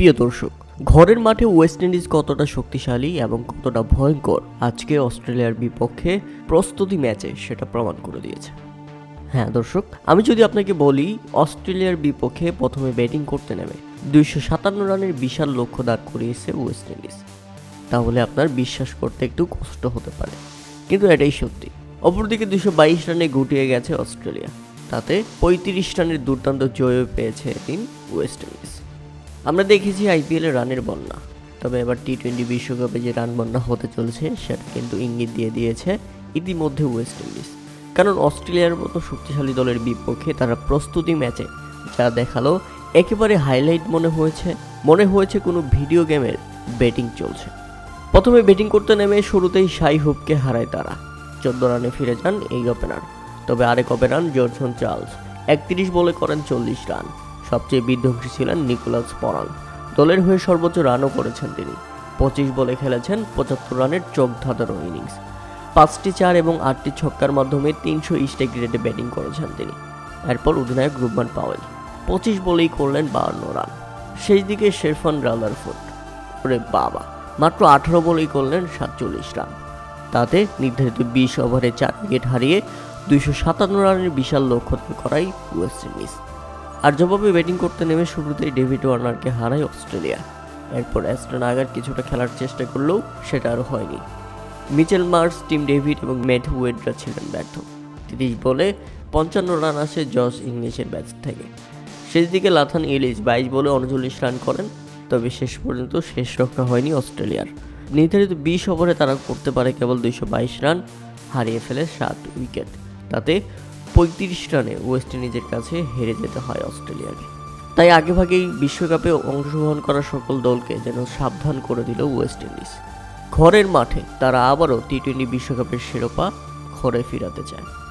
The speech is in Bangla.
প্রিয় দর্শক, ঘরের মাঠে ওয়েস্ট ইন্ডিজ কতটা শক্তিশালী এবং কতটা ভয়ঙ্কর আজকে অস্ট্রেলিয়ার বিপক্ষে প্রস্তুতি ম্যাচে সেটা প্রমাণ করে দিয়েছে। হ্যাঁ দর্শক, আমি যদি আপনাকে বলি, অস্ট্রেলিয়ার বিপক্ষে প্রথমে ব্যাটিং করতে নেমে দুইশো সাতান্ন রানের বিশাল লক্ষ্য দাঁড় করিয়েছে ওয়েস্ট ইন্ডিজ। তাহলে আপনার বিশ্বাস করতে একটু কষ্ট হতে পারে। কিন্তু এটাই সত্যি, অপরদিকে দুশো বাইশ রানে গুটিয়ে গেছে অস্ট্রেলিয়া। তাতে পঁয়ত্রিশ রানের দুর্দান্ত জয় পেয়েছে এদিন ওয়েস্ট ইন্ডিজ। আমরা দেখেছি আইপিএলে রানের বন্যা। তবে এবার টি টোয়েন্টি বিশ্বকাপে যে রান বন্যা হতে চলেছে, সেটা কিন্তু ইঙ্গিত দিয়ে দিয়েছে ইতিমধ্যে ওয়েস্ট ইন্ডিজ কারণ অস্ট্রেলিয়ার মতো শক্তিশালী দলের বিপক্ষে তারা প্রস্তুতি ম্যাচে যা দেখাল, একেবারে হাইলাইট মনে হয়েছে মনে হয়েছে কোনো ভিডিও গেমের ব্যাটিং চলছে। প্রথমে ব্যাটিং করতে নেমে শুরুতেই শাই হুপকে হারায় তারা। চোদ্দ রানে ফিরে যান এই ওপেনার তবে আরেক ওপেনার জর্জন চার্লস একত্রিশ বলে করেন চল্লিশ রান। সবচেয়ে বিধ্বংসী ছিলেন নিকোলাস পরাং দলের হয়ে সর্বোচ্চ রানও করেছেন তিনি। পঁচিশ বলে খেলেছেন পঁচাত্তর রানের চোখ ধাঁধানো ইনিংস। পাঁচটি চার এবং আটটি ছক্কার মাধ্যমে তিনশো স্ট্রাইক রেটে ব্যাটিং করেছেন তিনি। এরপর অধিনায়ক রুবমান পাওয়েল। পঁচিশ বলেই করলেন বাহান্ন রান। শেষ দিকে শেরফান রাদারফোর্ড ওরে বাবা, মাত্র আঠারো বলেই করলেন সাতচল্লিশ রান। তাতে নির্ধারিত বিশ ওভারে চার উইকেট হারিয়ে দুইশো সাতান্ন রানের বিশাল লক্ষ্য করাই ওয়েস্ট ইন্ডিজ। আর জবাবে ব্যাটিং করতে নেমে শুরুতেই ডেভিড ওয়ার্নারকে হারায় অস্ট্রেলিয়া। এরপর অ্যাস্টন আগার কিছুটা খেলার চেষ্টা করলেও সেটা আর হয়নি। মিচেল মার্স, টিম ডেভিড এবং ম্যাট ওয়েডরা ছিলেন ব্যর্থ। তিরিশ বলে পঞ্চান্ন রান আসে জস ইংলিশের ব্যাচ থেকে। শেষ দিকে লাথান ইলিশ বাইশ বলে উনচল্লিশ রান করেন, তবে শেষ পর্যন্ত শেষ রক্ষা হয়নি অস্ট্রেলিয়ার। নির্ধারিত বিশ ওভারে তারা করতে পারে কেবল দুইশো বাইশ রান, হারিয়ে ফেলে সাত উইকেট। তাতে পঁয়ত্রিশ রানে ওয়েস্ট ইন্ডিজের কাছে হেরে যেতে হয় অস্ট্রেলিয়াকে। তাই আগেভাগেই বিশ্বকাপে অংশগ্রহণ করা সকল দলকে যেন সাবধান করে দিল ওয়েস্ট ইন্ডিজ। ঘরের মাঠে তারা আবারও টি টোয়েন্টি বিশ্বকাপের শিরোপা ঘরে ফিরাতে চায়।